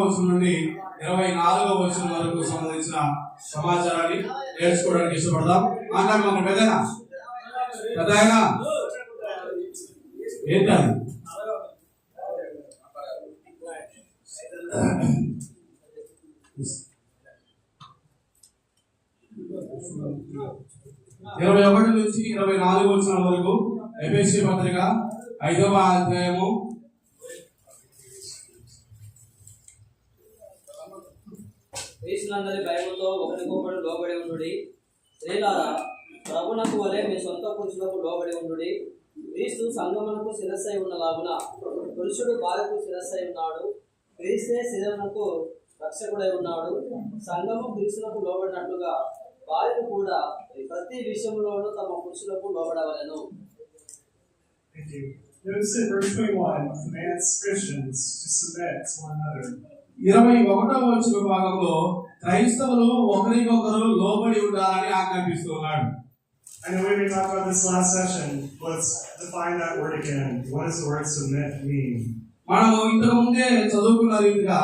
వచ్చిన నుండి ఇరవై నాలుగవ వచ్చిన వరకు సంబంధించిన సమాచారాన్ని నేర్చుకోవడానికి ఇష్టపడదాం. మాట్లాడు మన పెద్దనా పెద్ద ఏంటది? ఇరవై ఒకటి నుంచి ఇరవై నాలుగు వచ్చిన వరకు ఎపిఎస్సి పత్రిక ఐదవ అధ్యాయము శిష్యులందరి భయముతో ఒకరికొకడు లోబడి ఉండుడి. స్త్రీలారా ప్రభునకు వలె మీ సొంత పురుషులకు లోబడి ఉండుడి. క్రీస్తు సంగమునకు శిరస్సై ఉన్నలాగున పురుషుడు భార్యకు శిరస్సై ఉన్నాడు. క్రీస్తే శిరమునకు రక్షకుడై ఉన్నాడు. సంఘము క్రీస్తునకు లోబడినట్లుగా భార్యలు కూడా ప్రతి విషయంలోనూ తమ పురుషులకు లోబడవలను. Notice in verse 21 commands Christians to submit to one another. ఇరవై ఒకటవ వచ్చిన భాగంలో క్రైస్తవులు ఒకరికొకరు లోబడి ఉండాలని ఆజ్ఞాపిస్తున్నాడు I know we talk about this last session. Let's define that word again. What does the word submit mean? మనము ఇంతకు ముందే చదువుకున్న రీతిగా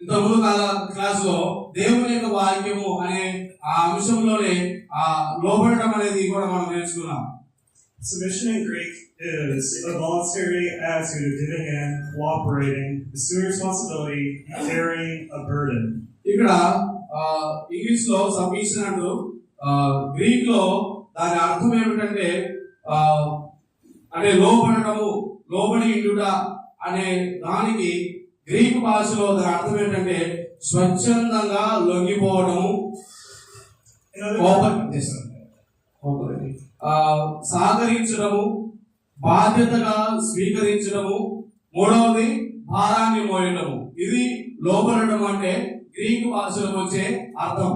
ఇంతకు ముందు కాల క్లాసులో దేవుని యొక్క వాక్యము అనే ఆ అంశంలోనే ఆ లోబడటం అనేది కూడా మనం నేర్చుకున్నాం Submission in Greek is a voluntary attitude of giving in, cooperating, assuming responsibility, carrying a burden. ఇక్కడ ఇంగ్లీష్లో సబ్మిషన్ అంటూ ఆ, గ్రీక్లో దాని అర్థం ఏమిటంటే అంటే లోబడటము లోబడి ఇండుట అనే దానికి గ్రీక్ భాషలో దాని అర్థం ఏంటంటే స్వచ్ఛందంగా లొంగిపోవడము కోపం చేస్తారు. కోపం. సహకరించడము బాధ్యతగా స్వీకరించడము మూడవది భారాన్ని మోయడము. ఇది లోబడడం అంటే గ్రీక్ భాషలో వచ్చే అర్థం.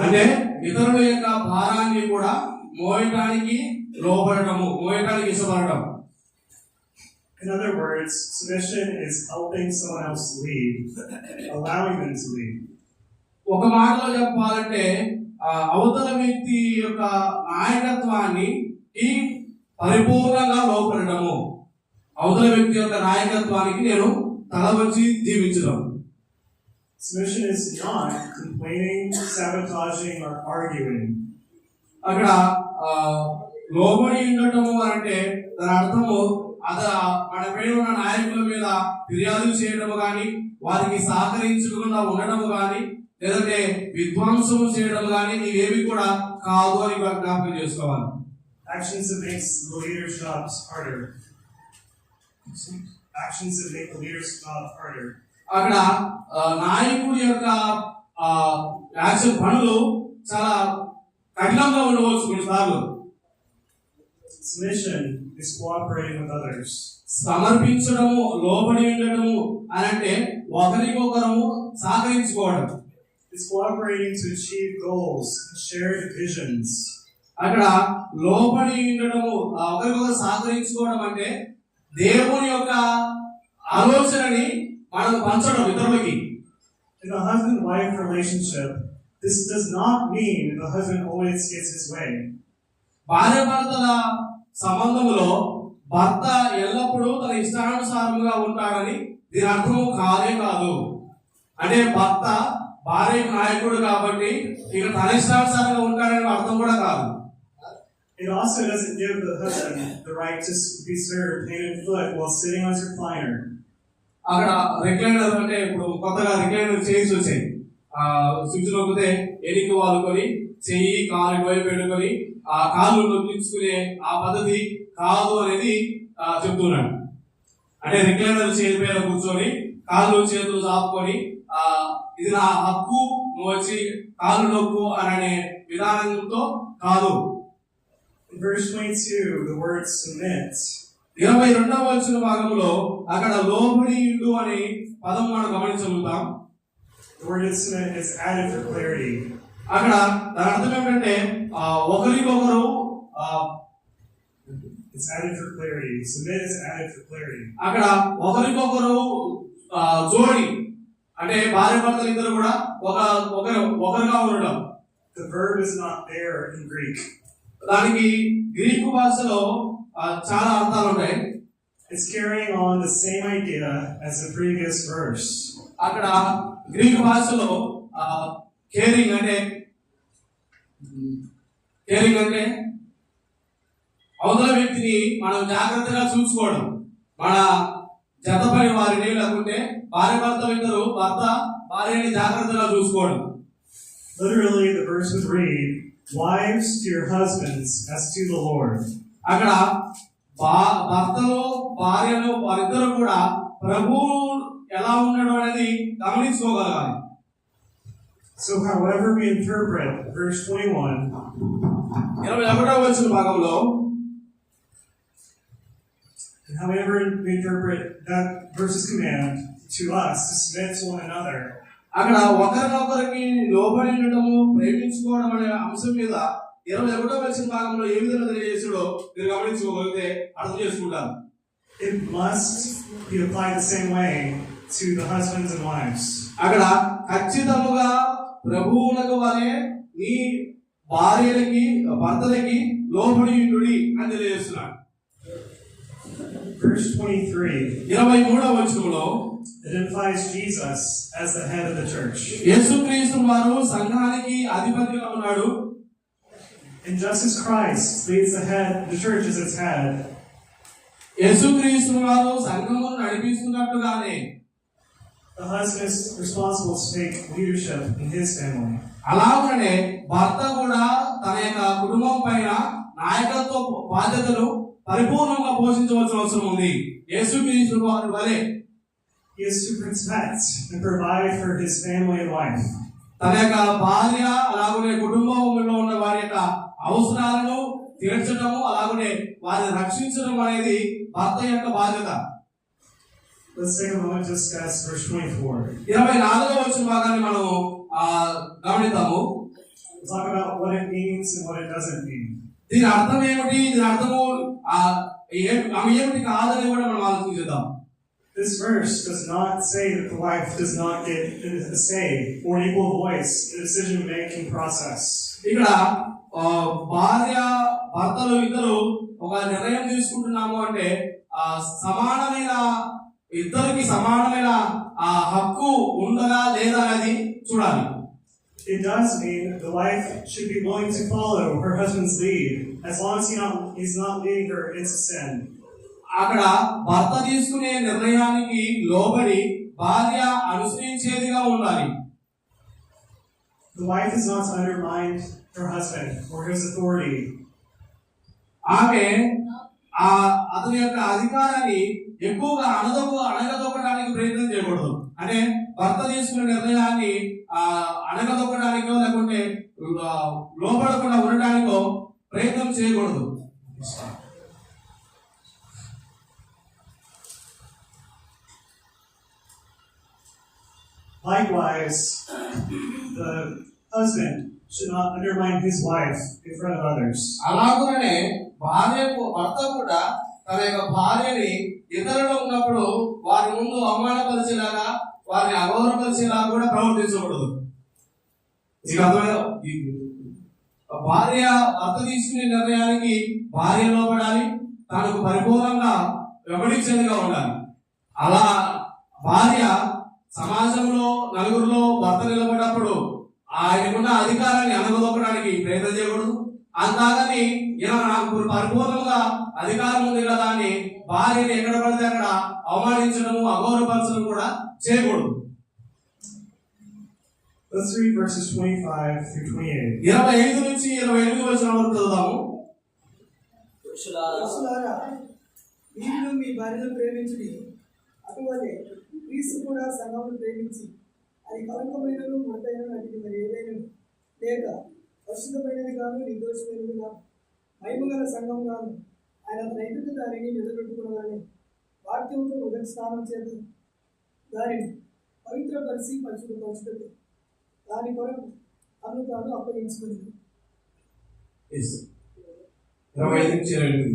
అంటే ఇతరుల యొక్క భారాన్ని కూడా మోయటానికి లోబడటము మోయటానికి ఇష్టపడటం. In other words, submission is helping someone else lead, allowing them to lead. ఒక మాటలో చెప్పాలంటే అవతల వ్యక్తి యొక్క నాయకత్వాన్ని ఈ పరిపూర్ణంగా లోపడటము అవతల వ్యక్తి యొక్క నాయకత్వానికి నేను తల వంచి జీవించడం Submission is not complaining, sabotaging, or arguing. అక్కడ లోబడి ఉండటము అంటే దాని అర్థము అద మన పైన ఉన్న నాయకుల మీద ఫిర్యాదులు చేయడము కానీ వారికి సహకరించకుండా ఉండడము కానీ లేదంటే విధ్వంసము చేయడం కానీ ఇవేవి కూడా కాదు అని జ్ఞాపకం చేసుకోవాలి Actions that makes the leader's jobs harder. Actions that make the leader's job harder. అక్కడ నాయకుడి యొక్క యాక్షన్ పనులు చాలా కఠినంగా ఉండవచ్చు కొన్నిసార్లు Submission is cooperating with others. సమర్పించడము లోబడి ఉండడము అని అంటే ఒకరికొకరము సహకరించుకోవడం It's cooperating to achieve goals and shared visions. అక్కడ లోబడి ఉండడము ఒకరికొకరు సహకరించుకోవడం అంటే దేవుని యొక్క ఆలోచనని మనం పంచడం ఇతరులకి In a husband wife relationship, this does not mean the husband always gets his way. భార్య భర్తల సంబంధంలో భర్త ఎల్లప్పుడూ తన ఇష్టానుసారముగా ఉంటాడని దీని అర్థము కాదే కాదు అంటే భర్త భార్యకు నాయకుడు కాబట్టి ఇక తన ఇష్టానుసారంగా ఉంటాడని అర్థం కూడా కాదు. It also doesn't give the husband the right to be served hand and foot while sitting on his recliner. అక్కడ రిక్లైనర్ అంటే ఇప్పుడు కొత్తగా రిక్లైనర్ చైర్స్ వచ్చాయి ఆ స్విచ్ నొక్కితే ఎనికి వాలుకొని చెయ్యి కాలు వైపు పెట్టుకొని ఆ కాళ్ళు నొక్కించుకునే ఆ పద్ధతి కాదు అనేది చెప్తున్నాడు. అంటే రిక్లైనర్ చైర్ మీద కూర్చొని కాళ్ళు చేతులు చాపుకొని ఆ ఇది నా హక్కు నువ్వు వచ్చి కాళ్ళు నొక్కు అని అనే విధానంతో కాదు In verse 22, the word submit ఇరవై రెండవ వచ్చిన భాగంలో అక్కడ లోబడి ఇండు అనే పదం మనం గమనించగలుగుతాం The word is submit is added for clarity. అక్కడ దాని అర్థం ఏమిటంటే ఆ, ఒకరికొకరు It's added for clarity. Submit is added for clarity. అక్కడ ఒకరికొకరు జోడి అంటే భార్య భర్తలు ఇద్దరు కూడా ఒక ఒకరు ఒకరుగా ఉండడం The verb is not there in Greek. దానికి గ్రీకు భాషలో చాలా అర్థాలు ఉంటాయి It's carrying on the same idea as the previous verse. అక్కడ గ్రీక్ భాషలో కేరింగ్ అంటే కేరింగ్ అంటే అవతల వ్యక్తిని మనం జాగ్రత్తగా చూసుకోవడం మన జతపడి వారిని లేకుంటే భార్య భర్త ఇద్దరు భర్త భార్యని జాగ్రత్తగా చూసుకోవడం Literally, the verse would read, Wives to your husbands as to the Lord. అక్కడ భర్తలు భార్యలు వారిద్దరు కూడా ప్రభువు ఎలా ఉన్నాడు అనేది గమనించుకోగలగాలి So, however we interpret verse 21, ఇరవై ఒకటో వచ్చిన భాగంలో however we interpret that verse's command to us to submit to one another, అక్కడ ఒకరినొకరికి లోబడి ఉండటము ప్రేమించుకోవడం అనే అంశం మీద ఇరవై ఒకటో వచ్చిన భాగంలో ఏ విధంగా తెలియజేసాడో మీరు గమనించుకోగలిగితే అర్థం చేసుకుంటారు it must be applied the same way to the husbands and wives. అక్కడ ఖచ్చితముగా ప్రభువులకు వలె నీ భార్యలకి భర్తలకి లోబడి ఉండుడి అని తెలియజేస్తున్నాడు. Verse 23 ఇరవై మూడవ వచనంలో identifies Jesus as the head of the church. యేసుక్రీస్తు వారు సంఘానికి అధిపతిగా ఉన్నాడు And just as Christ leads the head, the church as its head, యేసుక్రీస్తు వారు సంఘమును నడిపిస్తున్నట్టుగానే the husband is responsible to take leadership in his family. అలాగనే భర్త కూడా తన యొక్క కుటుంబం పైన నాయకత్వ బాధ్యతలు పరిపూర్ణంగా పోషించవలసిన అవసరం ఉంది. యేసు క్రీస్తు వారి వలె యేసు క్రీస్తు pets and provide for his family life తన యొక్క భార్య అలాగనే కుటుంబంలో ఉన్న వారి యొక్క అవసరాలను తీర్చడము అలాగనే వారిని రక్షించడం అనేది భర్త యొక్క బాధ్యత. ఇరవై నాలుగవ వచ్చిన భాగాన్ని మనము గమనిద్దాము. దీని అర్థం ఏమిటి దీని అర్థము ఆమె ఏమిటి కాదని కూడా మనం ఆలోచించుదాం This verse does not say that the wife does not get a say or equal voice in the decision making process. ఇక్కడ భార్య భర్తలు ఇద్దరు ఒక నిర్ణయం తీసుకుంటున్నాము అంటే ఆ సమానమైన ఇద్దరికి సమానమైన ఆ హక్కు ఉందగా లేదా అనేది చూడాలి. It does mean the wife should be willing to follow her husband's lead as long as he not, he's not leading her into sin. అక్కడ భర్త తీసుకునే నిర్ణయానికి లోబడి భార్య అనుసరించేదిగా ఉండాలి The wife is not to undermine her husband or his authority. ఆమె ఆ అతని యొక్క అధికారాన్ని ఎక్కువగా అణదొక్క అణగదొక్కడానికి ప్రయత్నం చేయకూడదు అంటే భర్త తీసుకునే నిర్ణయాన్ని ఆ అణగదొక్కడానికో లేకుంటే ఆ, లోపడకుండా ఉండడానికో ప్రయత్నం చేయకూడదు Likewise, the husband should undermine his wife in front of others. అలాగనే భార్యకు భర్త కూడా తన యొక్క భార్యని ఇతరులు ఉన్నప్పుడు వారి ముందు అవమానపరిచేలాగా వారిని అగౌరవపరిచేలాగా కూడా ప్రవర్తించకూడదు. మీకు భార్య భర్త తీసుకునే నిర్ణయానికి భార్య లోపడాలి తనకు పరిపూర్ణంగా వెంబడించేదిగా ఉండాలి. అలా భార్య సమాజంలో నలుగురిలో భర్త నిలబడినప్పుడు ఆయనకున్న అధికారాన్ని అనగదొక్కడానికి ప్రయత్నం చేయకూడదు అంతాగని ఇలా నాకు పరిపూర్ణంగా అధికారం ఉంది కదా అని భార్యని ఎక్కడ పడితే అక్కడ అవమానించడము అగౌరవపరచడం కూడా చేయకూడదు. Let's read verses 25 through 28. ఇరవై ఐదు నుంచి ఇరవై ఎనిమిది వచ్చిన వరకు చదువుదాము. పురుషులారా మీరు మీ భార్యను ప్రేమించుడి. అటువలే క్రీస్తు కూడా సంఘమును ప్రేమించి అది కలంకమైనను ముడతైన వాటికి మరి ఏదైనా లేక పరిశుద్ధమైనది గాను నిర్దోషమైనది గాను మహిమగల సంఘం గాను ఆయన ఎదుట దానిని నిలబెట్టుకున్నదని వాక్యంతో ఉదక స్నానం చేత దానిని పవిత్రపరిచి పరిశుద్ధపరచుటకు దాని కొరకు తను తాను అప్పగించుకుంది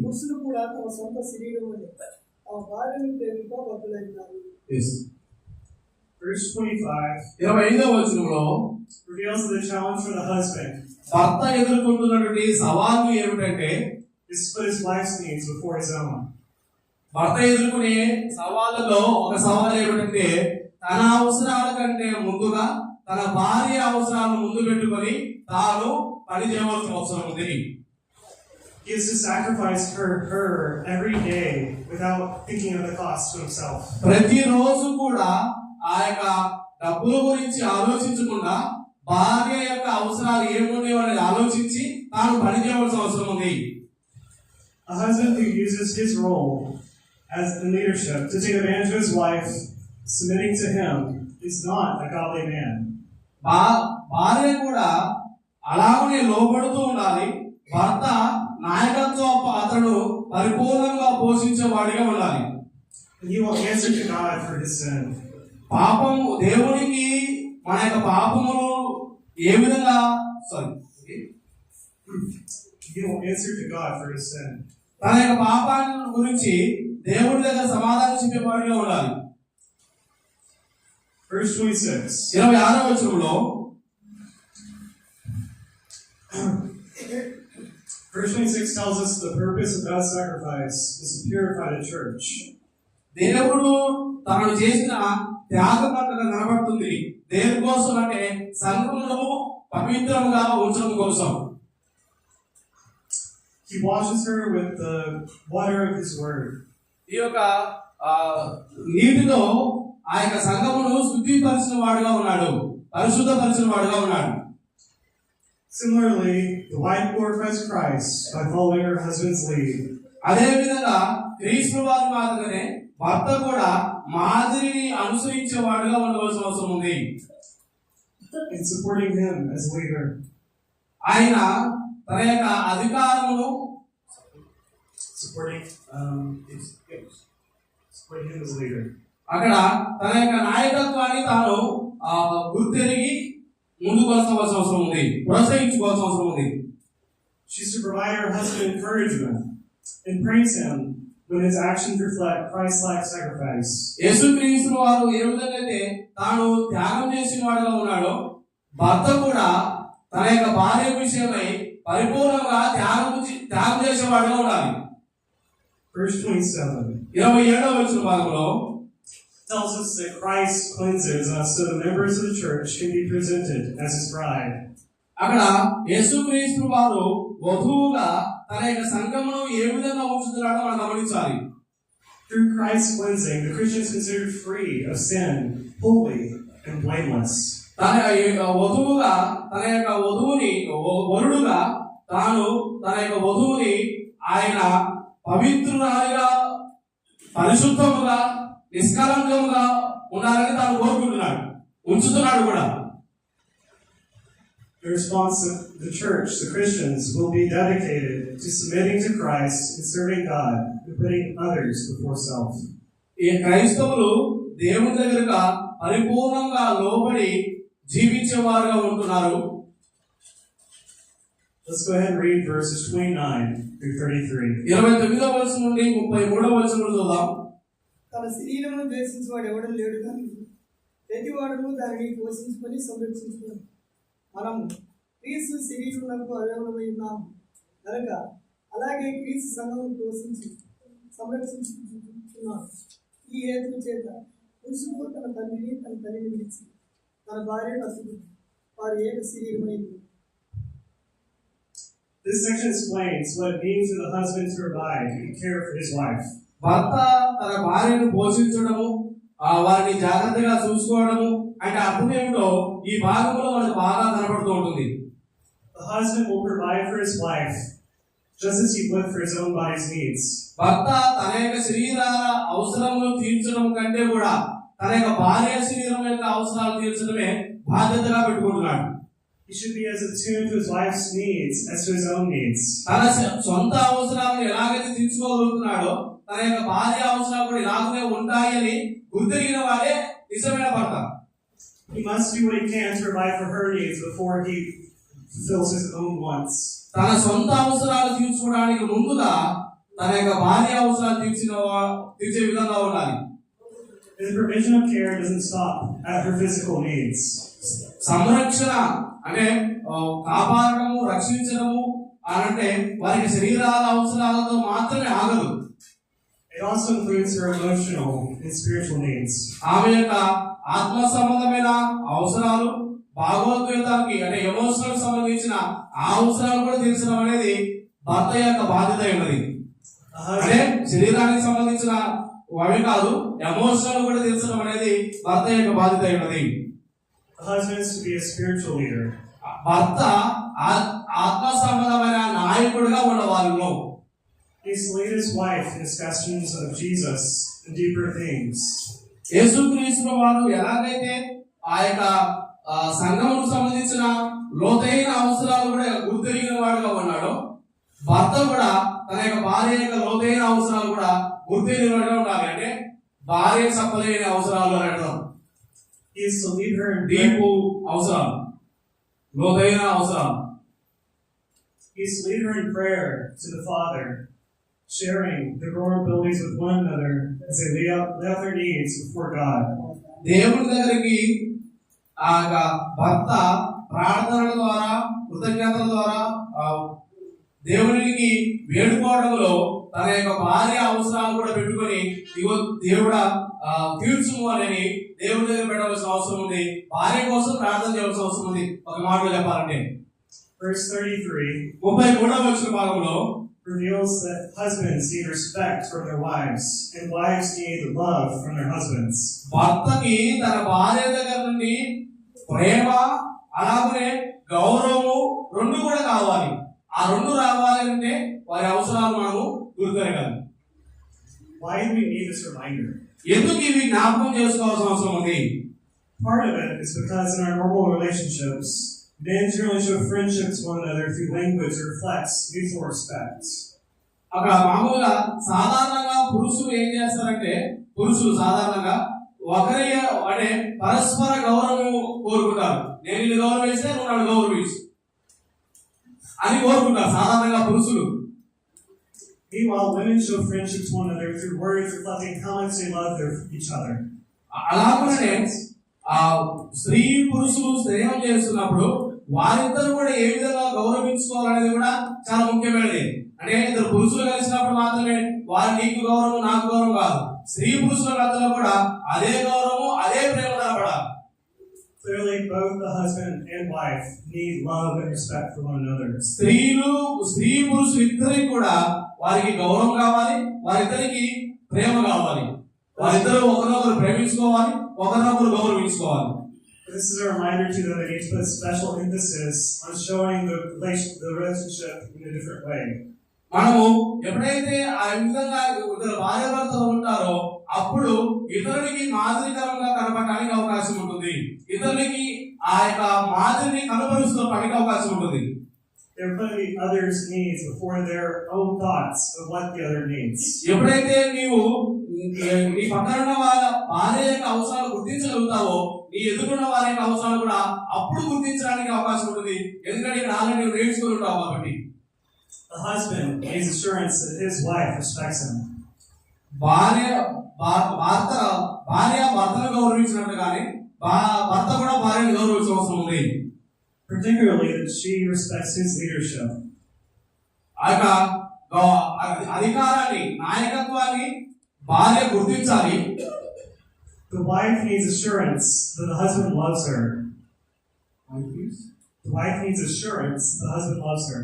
పురుషులు కూడా తమ సొంత శరీరం వలె తమ భార్యను ప్రేమిక Yes. Verse 25 ఇరవై ఐదవ వచనంలో reveals the challenge for the husband భర్త ఎదుర్కొంటున్నటువంటి సవాలు ఏమిటంటే is to put his wife's needs before his own. భర్త ఎదుర్కొనే సవాళ్ళలో ఒక సవాల్ ఏమిటంటే తన అవసరాల కంటే ముందుగా తన భార్య అవసరాలను ముందు పెట్టుకొని తాను పని చేయవలసిన అవసరం ఉంది He has to sacrifice her, her every day without thinking of the cost to himself. ప్రతిరోజు కూడా ఆ యొక్క డబ్బుల గురించి ఆలోచించకుండా భార్య యొక్క అవసరాలు ఏమున్నాయో అనేది ఆలోచించి తాను పని చేయవలసిన అవసరం ఉంది A husband who uses his role as in leadership to take advantage of his wife, submitting to him, is not a godly man. భార్య కూడా అలాగనే లోబడుతూ ఉండాలి భర్త నాయకత్వ పాత్రను పరిపూర్ణంగా పోషించేవాడిగా ఉండాలి he will answer to God for his sin. పాపం దేవునికి మన యొక్క పాపమును ఏ విధంగా sorry He will answer to God for his sin. తన యొక్క పాపాన్ని గురించి దేవుడి దగ్గర సమాధానం చెప్పేవాడిగా ఉండాలి Verse 26. ఇరవై ఆరో వచనంలో Verse 26 tells us the purpose of God's sacrifice is to purify the church. దేవుడు తాను చేసిన త్యాగం అక్కడ కనబడుతుంది దేని కోసం అంటే సంఘమును పవిత్రముగా ఉంచడం కోసం He washes her with the water of his word. ఈ యొక్క నీటిలో ఆ యొక్క సంఘమును శుద్ధిపరిచిన వాడుగా ఉన్నాడు పరిశుద్ధపరిచిన వాడుగా ఉన్నాడు Similarly, the wife glorifies Christ by following her husband's lead. అదే విధంగా క్రీస్తు వారి మాదిరిగానే భర్త కూడా మాదిరిని అనుసరించే వాడుగా ఉండవలసిన అవసరం ఉంది in supporting him as leader. ఆయన తన యొక్క అధికారమును Supporting, um, supporting him as leader. అక్కడ తన యొక్క నాయకత్వాన్ని తాను గుర్తెరిగి ముందుకు వలసవలసిన అవసరం ఉంది ప్రోత్సహించుకోవాల్సిన అవసరం ఉంది to provide her husband encouragement and praise him when his actions reflect Christ-like sacrifice. యేసుక్రీస్తు వారు ఏ విధంగా తాను త్యాగం చేసిన వాడుగా ఉన్నాడో భర్త కూడా తన యొక్క భార్య విషయమై పరిపూర్ణంగా త్యాగం త్యాగం చేసేవాడుగా ఉండాలి Verse 27 ఇరవై ఏడవ వచ్చిన భాగంలో tells us that Christ cleanses us so the members of the church can be presented as his bride. అక్కడ యేసుక్రీస్తు వారు వధువుగా తన యొక్క సంఘమును ఏ విధంగా ఉంచుతున్నాడో మనం గమనించాలి? Through Christ's cleansing, the Christian is considered free of sin, holy, and blameless. తన యొక్క వధువుగా తన యొక్క వధువుని వరుడుగా తాను తన యొక్క వధువుని ఆయన పవిత్రురాలిగా పరిశుద్ధముగా నిష్కలంకముగా ఉండాలని తాను కోరుకుంటున్నాడు. ఉంచుతున్నాడు కూడా. The response of the church, the Christians, will be dedicated to submitting to Christ and serving God and putting others before self. ఈ క్రైస్తవులు దేవుని దగ్గరగా పరిపూర్ణంగా లోబడి జీవించేవారుగా ఉంటున్నారు Let's go ahead and read verses 29 through 33. ఇరవై తొమ్మిదవ వయసు నుండి ముప్పై మూడవ వయసు నుండి చూద్దాం తన శరీరమును ద్వేషించేవాడు ఎవడం లేడు కానీ ప్రతివాడును దానిని పోషించుకొని సంరక్షించుకుని మనము క్రీస్తు శరీరములకు అవయవమై ఉన్నాము కనుక అలాగే క్రీస్తు సంఘమును పోషించి సంరక్షించుకున్నాము ఈ హేతు చేత పురుషుడు తన తండ్రిని తన తల్లిని విడిచి తన భార్యను అసలు వారు ఏక శరీరమైంది This section explains what it means for the husband to provide and care for his wife. భర్త తన భార్యను పోషించడము ఆ వారిని జాగ్రత్తగా చూసుకోవడము అంటే అర్థం ఏమిటో ఈ భాగంలో మనకు బాగా కనబడుతూ ఉంటుంది The husband will provide for his wife just as he would for his own body's needs. భర్త తన యొక్క శరీరాల అవసరములు తీర్చడం కంటే కూడా తన యొక్క భార్య శరీరం యొక్క అవసరాలు తీర్చడమే బాధ్యతగా పెట్టుకుంటున్నాడు He should be as attuned to his wife's needs as to his own needs. తన సొంత అవసరాలను ఎలాగైతే తీర్చుకోగలుగుతున్నాడో తన యొక్క భార్య అవసరాలు కూడా ఇలాగనే ఉంటాయని గుర్తెరిగిన వాడే నిజమైన భర్త He must do what he can to provide for her needs before he fulfills his own wants. తన సొంత అవసరాలు తీర్చుకోవడానికి ముందుగా తన యొక్క భార్య అవసరాలు తీర్చిన తీర్చే విధంగా ఉండాలి His provision of care doesn't stop at her physical needs. సంరక్షణ అంటే ఆ, కాపాడము రక్షించడము అంటే వారికి శరీరాల అవసరాలతో మాత్రమే ఆగదు It also includes her emotional and spiritual needs. ఆమె యొక్క ఆత్మ సంబంధమైన అవసరాలు భాగవద్వేదానికి అంటే ఎమోషనల్ సంబంధించిన ఆ అవసరాలు కూడా తీర్చడం అనేది భర్త యొక్క బాధ్యత ఉన్నది. అంటే శరీరానికి సంబంధించిన అవి కాదు ఎమోషనల్ కూడా తీర్చడం అనేది భర్త యొక్క బాధ్యత ఉన్నది. భర్త ఆత్మ సంబంధమైన నాయకుడిగా ఉన్న వాళ్ళలో He's lead his wife in discussions of Jesus and deeper things. యేసుక్రీస్తు వారు ఎలాగైతే ఆ యొక్క ఆ, సంఘముకు సంబంధించిన లోతైన అవసరాలు కూడా గుర్తెరిగిన వాడుగా ఉన్నాడో భర్త కూడా తన యొక్క భార్య యొక్క లోతైన అవసరాలు కూడా గుర్తెరిగిన వాడుగా ఉండాలి. అంటే భార్య చెప్పలేని అవసరాలు అని అంటాం He is to lead her in deep అవసరాలు. లోతైన అవసరాలు. He is to lead her in prayer to the Father, sharing their vulnerabilities with one another as they lay out, lay out their needs before God. దేవుడి దగ్గరికి ఆ భర్త ప్రార్థనల ద్వారా కృతజ్ఞతల ద్వారా ఆ, దేవునికి వేడుకోవడంలో తన యొక్క భార్య అవసరాలు కూడా పెట్టుకొని ఇగో దేవుడా ఆ, తీర్చుము అని దేవుడి దగ్గర పెట్టవలసిన అవసరం ఉంది. భార్య కోసం ప్రార్థన చేయవలసిన అవసరం ఉంది. ఒక మాటలో చెప్పాలంటే. Verse 33 ముప్పై మూడవ వచ్చిన భాగంలో reveals that husbands need respect from their wives, and wives need love from their husbands. భర్తకి తన భార్య దగ్గర నుండి ప్రేమ అలాగనే గౌరవము రెండు కూడా కావాలి ఆ రెండు రావాలి అంటే వారి అవసరాలు మనము గుర్తెరగాలి Why do we need this reminder? ఎందుకు ఇవి జ్ఞాపకం చేసుకోవాల్సిన అవసరం ఉంది Part of it is because in our normal relationships, generally show friendship to one another through language that reflects mutual respect. అక్కడ మామూలుగా సాధారణంగా పురుషులు ఏం చేస్తారంటే పురుషులు సాధారణంగా ఒకరి అంటే పరస్పర గౌరవం కోరుకుంటారు నేను నిన్ను గౌరవిస్తే నువ్వు నన్ను గౌరవించు అని కోరుకుంటారు సాధారణంగా పురుషులు Meanwhile, women show friendship to one another through words reflecting how much they love their, each other. అలాగనే ఆ స్త్రీ పురుషులు స్నేహం చేస్తున్నప్పుడు వారిద్దరు కూడా ఏ విధంగా గౌరవించుకోవాలనేది కూడా చాలా ముఖ్యమైనది. అంటే ఇద్దరు పురుషులు కలిసినప్పుడు మాత్రమే వారి నీకు గౌరవం నాకు గౌరవం కాదు. స్త్రీ పురుషుల మధ్యలో కూడా అదే గౌరవం అదే ప్రేమ కనపడాలి. Clearly, both the husband and wife need love and respect for one another. స్త్రీలు స్త్రీ పురుషులు ఇద్దరికి కూడా వారికి గౌరవం కావాలి వారిద్దరికి ప్రేమ కావాలి. వారిద్దరూ ఒకరినొకరు ప్రేమించుకోవాలి ఒకరినొకరు గౌరవించుకోవాలి. This is a reminder too that they need to put special emphasis on showing the relation, the relationship in a different way. మనము ఎప్పుడైతే ఆ విధంగా ఇద్దరు భార్య భర్తలు ఉంటారో అప్పుడు ఇతరునికి మాదిరికరంగా కనపడడానికి అవకాశం ఉంటుంది ఇతరునికి ఆ యొక్క మాదిరిని కనపరుస్తూ పనికి అవకాశం ఉంటుంది the other's needs before their own thoughts of what the other needs. ఎప్పుడైతే నీవు నీ పక్కన వాళ్ళ భార్య యొక్క అవసరాలు గుర్తించగలుగుతావో నీ ఎదురున్న వారి యొక్క అవసరాలు కూడా అప్పుడు గుర్తించడానికి అవకాశం ఉంటుంది ఎందుకంటే ఇక్కడ ఆల్రెడీ నేర్చుకుని ఉంటావు కాబట్టి The husband needs assurance that his wife respects him. భార్య భర్త భార్య భర్తను గౌరవించినట్టుగానే భర్త కూడా భార్యను గౌరవించిన అవసరం ఉంది Particularly that she respects his leadership. అధి- అధికారాన్ని నాయకత్వాన్ని భార్య గుర్తించాలి The wife needs assurance that the husband loves her. The wife needs assurance that the husband loves her.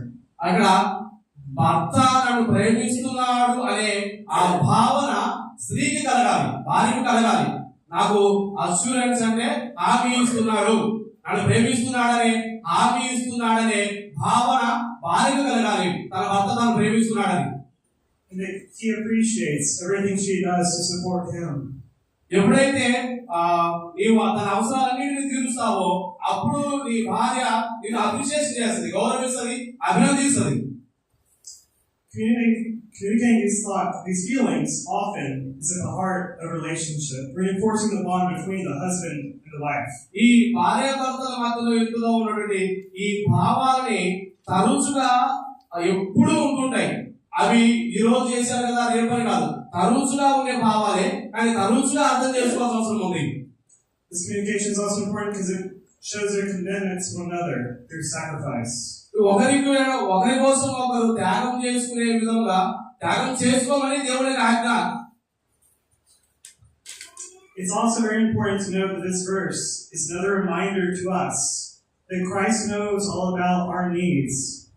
భర్త నన్ను ప్రేమించుకున్నాడు అనే ఆ భావన స్త్రీకి కలగాలి భార్యకి కలగాలి. నాకు అస్యూరెన్స్ అంటే ఆమె ఇస్తున్నాడు. నన్ను ప్రేమిస్తున్నాడనే ఆమె ఇస్తున్నాడనే భావన భార్యకు కలగాలి. తన భర్త తను ప్రేమిస్తున్నాడని. ఎప్పుడైతే ఆ నీవు తన అవసరాలన్నింటినీ తీరుస్తావో అప్పుడు నీ భార్య నిన్ను అప్రిషియేషన్ చేస్తుంది గౌరవిస్తుంది అభినందిస్తుంది Communicating, these thoughts, these feelings often is at the heart of a relationship, reinforcing the bond between the husband and the wife. ఈ భార్యాభర్తల మధ్యలో ఎత్తులో ఉన్నటువంటి ఈ భావాలని తరచుగా ఎప్పుడూ ఉంటుంటాయి అవి ఈ రోజు చేశారు కదా రేపని కాదు తరచుగా ఉండే భావాలే కానీ తరచుగా అర్థం చేసుకోవాల్సిన అవసరం ఉంది This communication is also important because it shows their commitment to one another through sacrifice. ఒకరికి ఒకరి కోసం ఒకరు త్యాగం చేసుకునే విధంగా త్యాగం చేసుకోమని దేవుడికి ఆజ్ఞ It's also very important to note that this verse is another reminder to us that Christ knows all about our needs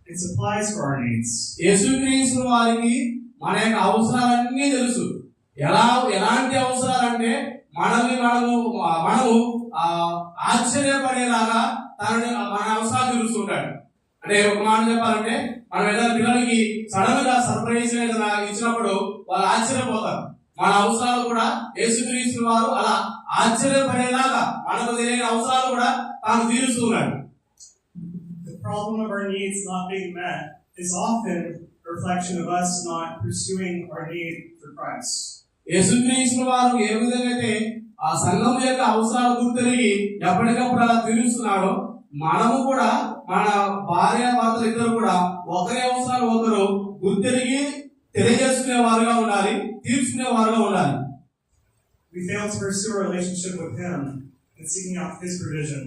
And supplies for our needs. యేసుక్రీస్తు వారికి మన యొక్క అవసరాలన్నీ తెలుసు. ఎలా ఎలాంటి అవసరాలంటే మనల్ని మనము మనము ఆశ్చర్యపడేలాగా తనని మన అవసరాలు తెలుస్తుంటాడు అంటే ఒక మాట చెప్పాలంటే మనం ఏదైనా పిల్లలకి సడన్గా సర్ప్రైజ్ ఏదైనా ఇచ్చినప్పుడు వాళ్ళు ఆశ్చర్యపోతారు. మన అవసరాలు కూడా యేసుక్రీస్తు వారు అలా ఆశ్చర్యపడేలాగా మనకు తెలియని అవసరాలు కూడా తాను తీరుస్తున్నాడు problem of our needs not being met is often a reflection of us not pursuing our need for Christ. యేసుక్రీస్తు వారు ఏ విధంగా అయితే ఆ సంఘం యొక్క అవసరాలు గుర్తెరిగి ఎప్పటికప్పుడు అలా తీరుస్తున్నాడో మనము కూడా మన భార్య భర్తలు ఇద్దరు కూడా ఒకరి అవసరాలు ఒకరు గుర్తెరిగి తెలియజేసుకునే వారుగా ఉండాలి తీర్చుకునే వారుగా ఉండాలి We fail to pursue our relationship with Him and seeking out His provision.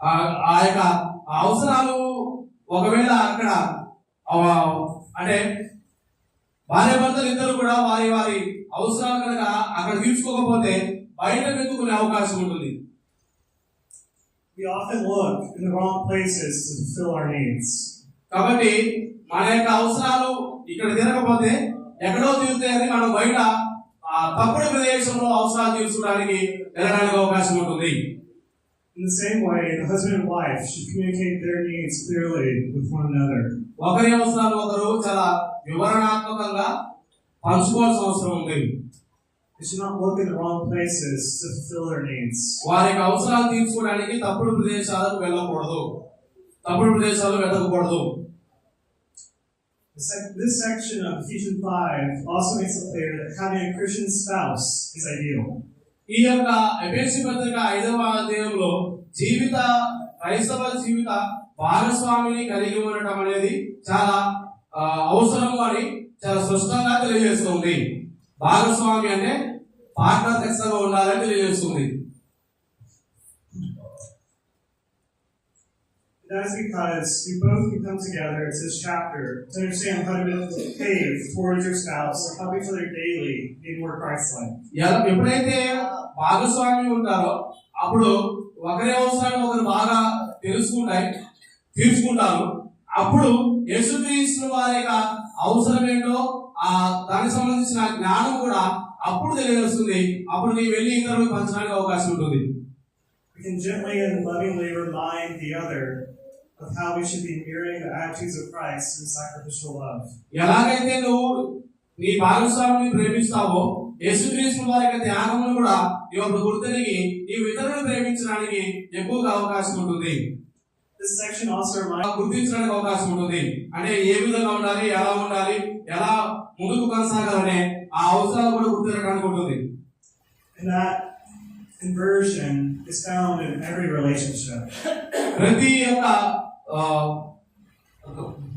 ఆ ఆ యొక్క అవసరాలు ఒకవేళ అక్కడ అంటే భార్య భర్తలు ఇద్దరు కూడా వారి వారి అవసరాలు కనుక అక్కడ తీర్చుకోకపోతే బయట వెతుకునే అవకాశం ఉంటుంది. We often look in the wrong places to fulfill our needs. కాబట్టి మన యొక్క అవసరాలు ఇక్కడ తిరగకపోతే ఎక్కడో తీరుతాయని మనం బయట ఆ తప్పుడు ప్రదేశంలో అవసరాలు తీర్చుకోవడానికి వెళ్ళడానికి అవకాశం ఉంటుంది. In the same way, the husband and wife should communicate their needs clearly with one another. ఒకరి అవసరాలు ఒకరు చాలా వివరణాత్మకంగా పంచుకోవాల్సిన అవసరం ఉంది They should not look in the wrong places to fulfill their needs. వారి యొక్క అవసరాలు తీర్చుకోవడానికి తప్పుడు ప్రదేశాలకు వెళ్ళకూడదు తప్పుడు ప్రదేశాలు వెళ్ళకూడదు The sec- This section of Ephesians 5 also makes it clear that having a Christian spouse is ideal. ఈ యొక్క ఎఫెసి పత్రిక ఐదవ అధ్యాయంలో జీవిత క్రైస్తవ జీవిత భాగస్వామిని కలిగి ఉండటం అనేది చాలా అవసరం అని చాలా స్పష్టంగా తెలియజేస్తుంది. భాగస్వామి అంటే పార్ట్నర్ ఖచ్చితంగా ఉండాలని తెలియజేస్తుంది. That is because you both can come together, it's this chapter, to understand how to behave towards your spouse help each other daily be more Christ-like. ఎప్పుడైతే భాగస్వామి ఉంటారో అప్పుడు ఒకరి అవసరాన్ని ఒకరు బాగా తెలుసుకుంటాయి తీర్చుకుంటారు అప్పుడు యేసుక్రీస్తు వారి యొక్క అవసరం ఏంటో ఆ దానికి సంబంధించిన జ్ఞానం కూడా అప్పుడు తెలియజేస్తుంది అప్పుడు నీ వెళ్ళి ఇతరులకు పంచడానికి అవకాశం ఉంటుంది We can gently and lovingly remind the other of how we should be mirroring the attitudes of Christ in sacrificial love. ఎలాగైతే నువ్వు నీ భాగస్వామిని ప్రేమిస్తావో యేసుక్రీస్తు వారి యొక్క త్యాగమును కూడా నీవు గుర్తెరిగి నీవు ఇతరులను ప్రేమించడానికి ఎక్కువగా అవకాశం ఉంటుంది This section also గుర్తించడానికి అవకాశం ఉంటుంది అంటే ఏ విధంగా ఉండాలి ఎలా ఉండాలి ఎలా ముందుకు కొనసాగాలనే ఆ అవసరాలు కూడా గుర్తించడానికి ఉంటుంది and that conversion is found in every relationship. ప్రతి యొక్క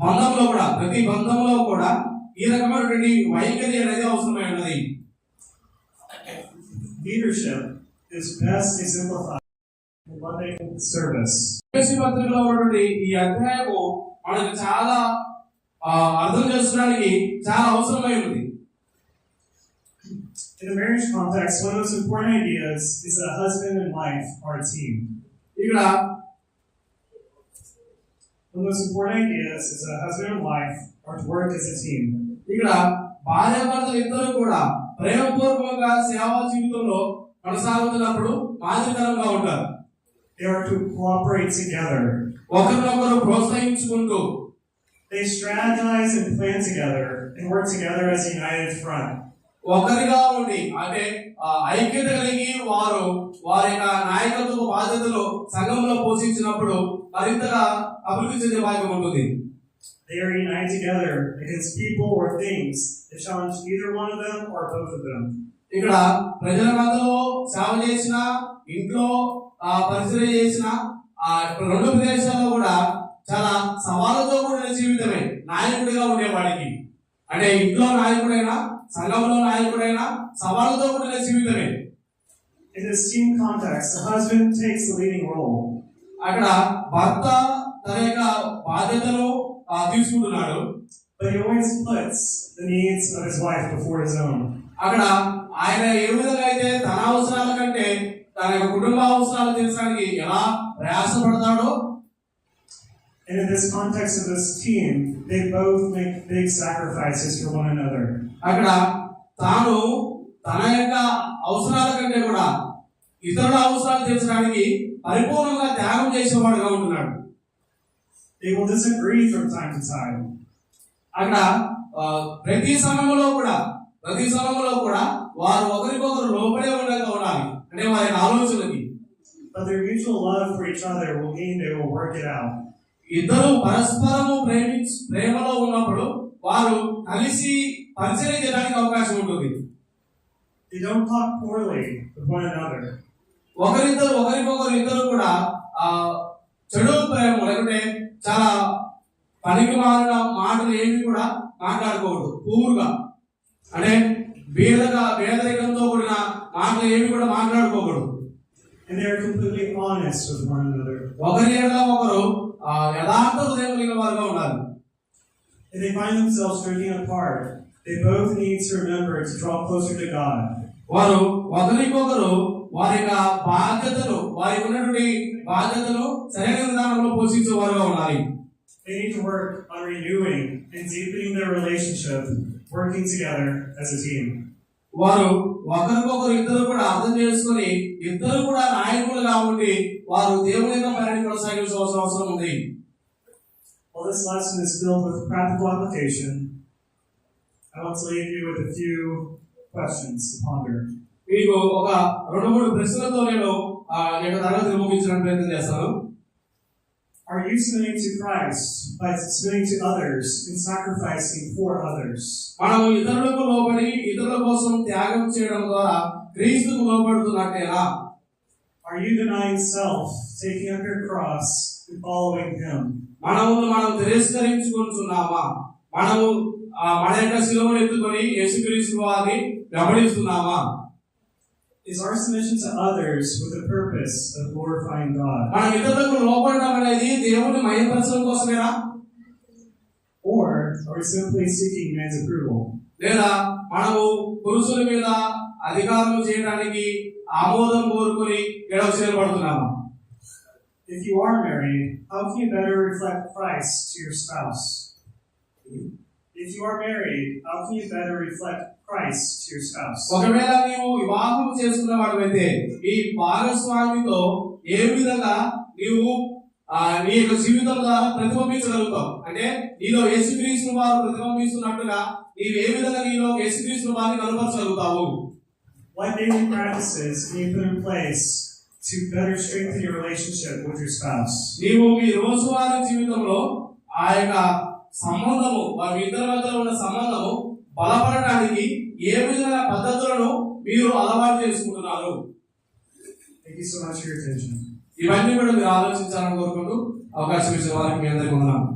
బంధంలో కూడా ప్రతి బంధంలో కూడా ఈ రకమైనటువంటి వైఖరి అనేది అవసరమై ఉన్నది Leadership is best exemplified in loving service. పత్రికలో ఉన్నటువంటి ఈ అధ్యాయము మనకు చాలా అర్థం చేసుకోవడానికి చాలా అవసరమై ఉంది In a marriage context, one of the most important ideas is that husband and wife are a team. ఇక్కడ the most important ideas is a husband and wife are to work as a team. ఇక్కడ భార్యాభర్తలు ఇద్దరు కూడా ప్రేమపూర్వకంగా సేవా జీవితంలో కొనసాగుతున్నప్పుడు బాధ్యతరంగా ఉంటారు They are to cooperate together. ఒకరినొకరు ప్రోత్సహించుకుంటూ They strategize and plan together and work together as a united front. ఒకరిగా ఉండి అంటే ఐక్యత కలిగి వారు వారి యొక్క నాయకత్వ బాధ్యతలు సంఘంలో పోషించినప్పుడు మరింతగా అభివృద్ధి చెందే భాగ్యం ఉంటుంది They are united together against people or things that challenge either one of them or both of them. ఇక్కడ ప్రజల మధ్యలో సేవ చేసిన ఇంట్లో పరిచయం చేసిన ఆ రెండు ప్రదేశాల్లో కూడా చాలా సవాళ్ళతో కూడిన జీవితమే నాయకుడిగా ఉండేవాడికి అంటే ఇంట్లో నాయకుడైనా సంఘంలో నాయకుడైనా సవాళ్ళతో కూడిన జీవితమే In this team context, the husband takes the leading role. అక్కడ భర్త తన యొక్క బాధ్యతను ఆ, తీసుకుంటున్నాడు But he always puts the needs of his wife before his own. అక్కడ ఆయన ఏ విధంగా అయితే తన అవసరాల కంటే తన యొక్క కుటుంబ అవసరాలు తీర్చడానికి ఎలా ప్రయాసపడతాడో And in this context of this team, they both make big sacrifices for one another. అక్కడ తాను తన యొక్క అవసరాల కంటే కూడా ఇతరుల అవసరాలు తీర్చడానికి పరిపూర్ణంగా త్యాగం చేసేవాడుగా ఉంటున్నాడు. They will disagree from time to time, అక్కడ ప్రతి సమయంలో కూడా ప్రతి సమయంలో కూడా వారు ఒకరికొకరు లోపడే ఉండగా ఉండాలి. అంటే వారి యొక్క ఆలోచనలకి but their mutual love for each other will mean they will work it out. ఇద్దరు పరస్పరము ప్రేమించి ప్రేమలో ఉన్నప్పుడు వారు కలిసి పరిచయం చేయడానికి అవకాశం ఉంటుంది. They don't talk poorly of one another. ఒకరిద్దరు ఒకరికొకరు ఇద్దరు కూడా ఆ చెడు ప్రేమ లేకుంటే చాలా పనికి మారిన మాటలు ఏమి కూడా మాట్లాడకూడదు పూర్గా అంటే బేదగా పేదరికంతో కూడిన మాటలు ఏమి కూడా మాట్లాడుకోకూడదు. And. ఒకరి ఒకరు యథార్థ హృదయం కలిగిన వారుగా ఉండాలి. If they find themselves drifting apart, they both need to remember to draw closer to God. వారు ఒకరికొకరు వారి యొక్క బాధ్యతలు వారికి ఉన్నటువంటి బాధ్యతలు సరైన విధానంలో పోషించే వారుగా ఉండాలి They need to work on renewing and deepening their relationship, working together as a team. వారు ఒకరికొకరు ఇద్దరు కూడా అర్థం చేసుకుని ఇద్దరు కూడా నాయకులుగా ఉండి వారు దేవుని యొక్క పనిని కొనసాగించవలసిన అవసరం ఉంది While this lesson is filled with practical application, I want to leave you with a few questions to ponder. మీకు ఒక రెండు మూడు ప్రశ్నలతో నేను నేను తరగతిని ముగించడానికి ప్రయత్నం చేస్తాను Are you submitting to Christ by submitting to others and sacrificing for others? మనం ఇతరులకు లోబడి ఇతరుల కోసం త్యాగం చేయడం ద్వారా క్రీస్తుకు లోబడుతున్నట్టేనా Are you denying self, taking up your cross, and following Him? మనము మనం తిరస్కరించుకుంటున్నామా మనము మన యొక్క శిలువను ఎత్తుకొని యేసుక్రీస్తు వారిని వెంబడిస్తున్నామా Is our submission to others with the purpose of glorifying God? మనం ఇతరులకు లోపడడం అనేది దేవుని మయపరచడం కోసమేనా Or are we simply seeking man's approval? లేదా మనము పురుషుల మీద అధికారం చేయడానికి ఆమోదం కోరుకొని ఎడవ చేయబడుతున్నామా If you are married, how can you better reflect Christ to your spouse? If you are married, how can you better reflect Christ to your spouse? ఒకవేళ నీవు వివాహం చేసుకున్న వాడివైతే ఈ భాగస్వామితో ఏ విధంగా నీవు నీ యొక్క జీవితం ద్వారా ప్రతిబింబించగలుగుతావు అంటే నీలో యేసుక్రీస్తు వారు ప్రతిబింబిస్తున్నట్టుగా నీవు ఏ విధంగా నీలో యేసుక్రీస్తు వారిని కనపరచగలుగుతావు What daily practices can you put in place to better strengthen your relationship with your spouse? నీవు మీ రోజువారీ జీవితంలో ఆ యొక్క సంబంధము వారి ఇద్దరి మధ్య ఉన్న సంబంధము బలపడడానికి ఏ విధమైన పద్ధతులను మీరు అలవాటు చేసుకుంటున్నారు. ఇవన్నీ కూడా మీరు ఆలోచించాలని కోరుకుంటూ అవకాశం ఇచ్చిన వారికి మీ అందరికీ వందనాలు